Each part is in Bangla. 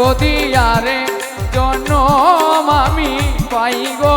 যদি আরে জন্ম আমি পাই গো।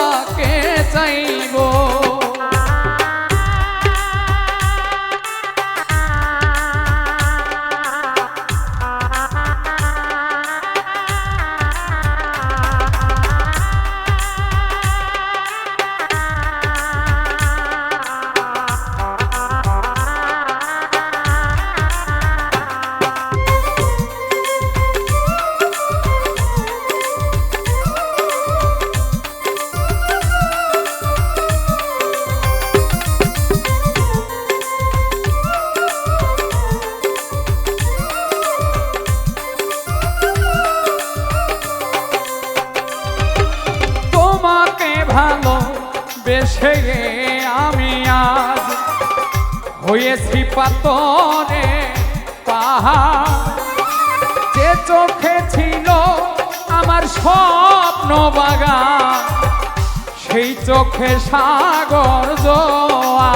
তোমাকে ভালো বেশে আমি আজ হয়েছি পাতরে পাহাড়। যে চোখে ছিল আমার স্বপ্ন বাগান, সেই চোখে সাগর জোয়া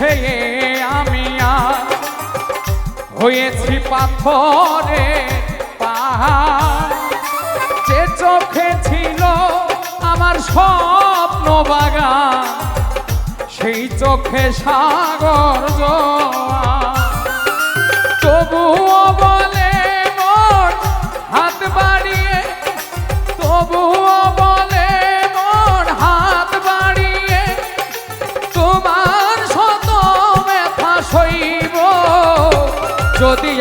বেশে আমি আর হয়েছি পাথরে পাহাড় যে চোখে ছিল আমার স্বপ্ন বাগান, সেই চোখে সাগর জোয়ার। যদি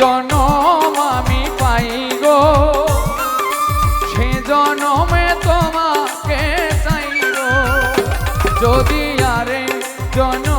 জনম আমি পাই গো। সে জনমে তোমাকে চাইব যদি আরে জনম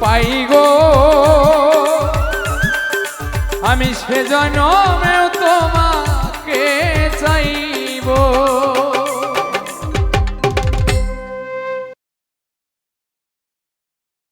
পাই গো। আমি সে জনমেও